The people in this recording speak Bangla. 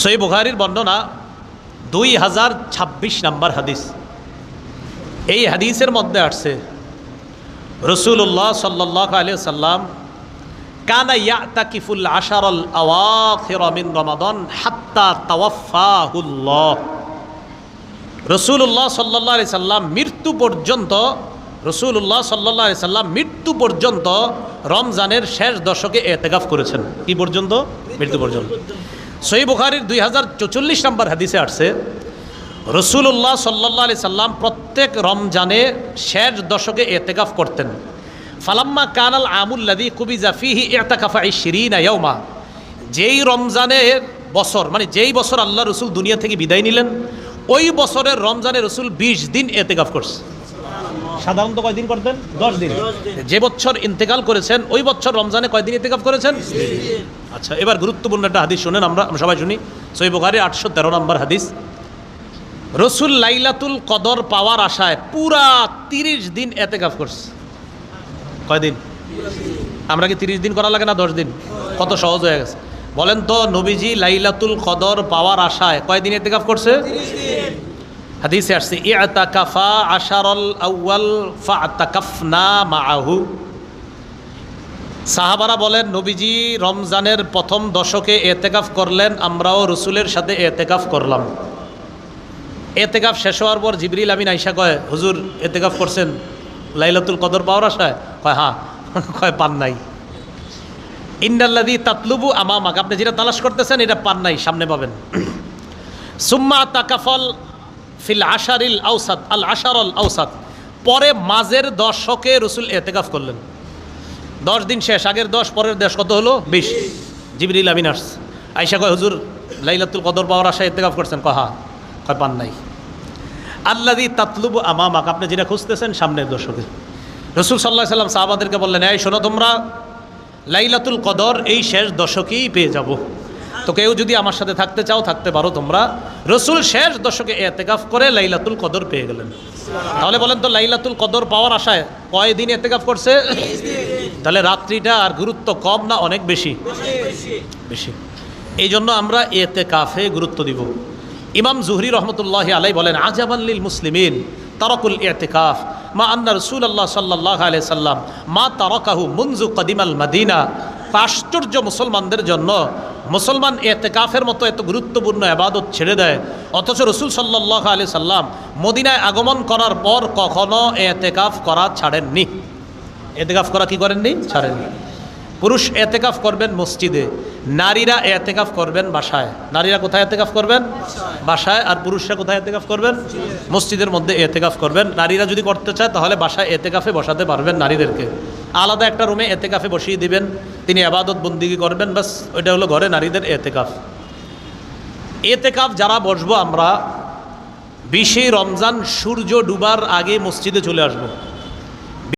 সই বুখারির বর্ণনা দুই হাজার ছাব্বিশ নাম্বার হাদিস। এই হাদিসের মধ্যে আসছে রসুল্লাহ সাল্লাহ আলিয়া সাল্লাম কানা ইয়াতাকিফুল আশারল আওয়াখির মিন রমাদন হাত্তা তাওয়াফাহুল্লাহ রসুল্লাহ সাল্লাহ আলি সাল্লাম মৃত্যু পর্যন্ত রসুল্লাহ সাল্লাহ আলি সাল্লাম মৃত্যু পর্যন্ত রমজানের শেষ দশকে এতেগাফ করেছেন। কি পর্যন্ত? মৃত্যু পর্যন্ত। সই বুখারির দুই হাজার চৌচল্লিশ নম্বর হাদিসে আসছে রসুল্লাহ সাল্লাহ আলি সাল্লাম প্রত্যেক রমজানে শেষ দশকে এতেকাফ করতেন। ফালাম্মা কানাল আমুল্লাদি কুবি জাফিহি এতাকাফা এই শিরিন আয়মা যেই রমজানের বছর মানে যেই বছর আল্লাহ রসুল দুনিয়া থেকে বিদায় নিলেন, ওই বছরের রমজানে রসুল বিশ দিন এতেকাফ করছে। সাধারণত কয়দিন করতেন? দশ দিন। যে বছর ইন্তেকাল করেছেন ওই বছর রমজানে কয়দিন ইন্তেকাফ করেছেন? আচ্ছা এবার গুরুত্বপূর্ণ একটা হাদিস শোনেন আমরা সবাই শুনি। সই বুখারি আটশো তেরো নম্বর হাদিস। রসুল লাইলাতুল কদর পাওয়ার আশায় পুরা তিরিশ দিন এতেকাফ করছে। কয়দিন আমরা কি তিরিশ দিন করা লাগে না দশ দিন? কত সহজ হয়ে গেছে। বলেন তো নবীজি লাইলাতুল কদর পাওয়ার আশায় কয়দিন এতেকাফ করছে? হাদিসে আসছে ইআতাকাফা আশারল আউয়াল ফাতাকাফনা মাআহু। সাহাবারা বলেন, নবীজি রমজানের প্রথম দশকে এতেকাফ করলেন, আমরাও রসুলের সাথে এতেকাফ করলাম। এতেকাফ শেষ হওয়ার পর জিবরিল আমিন আইসা কয়, হুজুর, এতেকাফ করছেন লাইলাতুল কদর পাওয়ার আশায়? কয় হ্যাঁ। কয়, পান নাই। ইন্দাল্লাদি তাতলুবু আমামাক। আপনি যেটা তালাশ করতেছেন, এটা পান নাই, সামনে পাবেন। সুম্মা তাকাফল ফিল আশারিল আউসাদ আল আশারল আউসাদ পরে মাঝের দশকে রসুল এতেকাফ করলেন। দশ দিন শেষ, আগের দশ, পরের দেশ কত হলো? বিশ। জিবরিল আমিন আস আইসা কয়, হুজুর, লাইলাতুল কদর পাওয়ার আশা এতেকাফ করছেন? কহা কয়, পান নাই। আল্লাদি তাতলুবু আমামাক, আপনি যেটা খুঁজতেছেন সামনের দশকে। রসুল সাল্লাহ সাল্লাম সাহাবাদেরকে বললেন, এই শোনো তোমরা, লাইলাতুল কদর এই শেষ দশকেই পেয়ে যাব। তো কেউ যদি আমার সাথে থাকতে চাও, থাকতে পারো তোমরা। রসুল শেষ দশকে এতেকাফ করে লাইলাতুল কদর পেয়ে গেলেন। তাহলে বলেন তো লাইলাতুল কদর পাওয়ার আশায় কয়দিন এতেকাফ করছে? তাহলে রাত্রিটা আর গুরুত্ব কম না অনেক বেশি? বেশি। এই জন্য আমরা এতে কাফে গুরুত্ব দিব। ইমাম জুহরি রহমতুল্লাহ আলাই বলেন আজাবাল্লিল মুসলিমিন তারকুল এতেকাফ। মা আন্না রসুল আল্লাহ সাল্লাহ আলাই সাল্লাম মা তারকাহু মুনজু কদিমাল মাদিনা। আশ্চর্য মুসলমানদের জন্য মুসলমান এতেকাফের মতো এত গুরুত্বপূর্ণ আবাদত ছেড়ে দেয়। অথচ রসুল সাল্লাহ আলি সাল্লাম মদিনায় আগমন করার পর কখনো এতেকাফ করা ছাড়েননি। এতেকাফ করা কি করেননি? ছাড়েননি। পুরুষ এতেকাফ করবেন মসজিদে, নারীরা এতেকাফ করবেন বাসায়। নারীরা কোথায় এতেকাফ করবেন? বাসায়। আর পুরুষরা কোথায় এতেকাফ করবেন? মসজিদের মধ্যে এতেকাফ করবেন। নারীরা যদি করতে চায় তাহলে বাসায় এতেকাফে বসাতে পারবেন নারীদেরকে। আলাদা একটা রুমে এতে কাফে বসিয়ে দিবেন, তিনি আবাদত বন্দিগি করবেন, বাস ওইটা হলো ঘরে নারীদের এতে কাফ এতে কাফ যারা বসবো আমরা, বিশে রমজান সূর্য ডুবার আগে মসজিদে চলে আসব।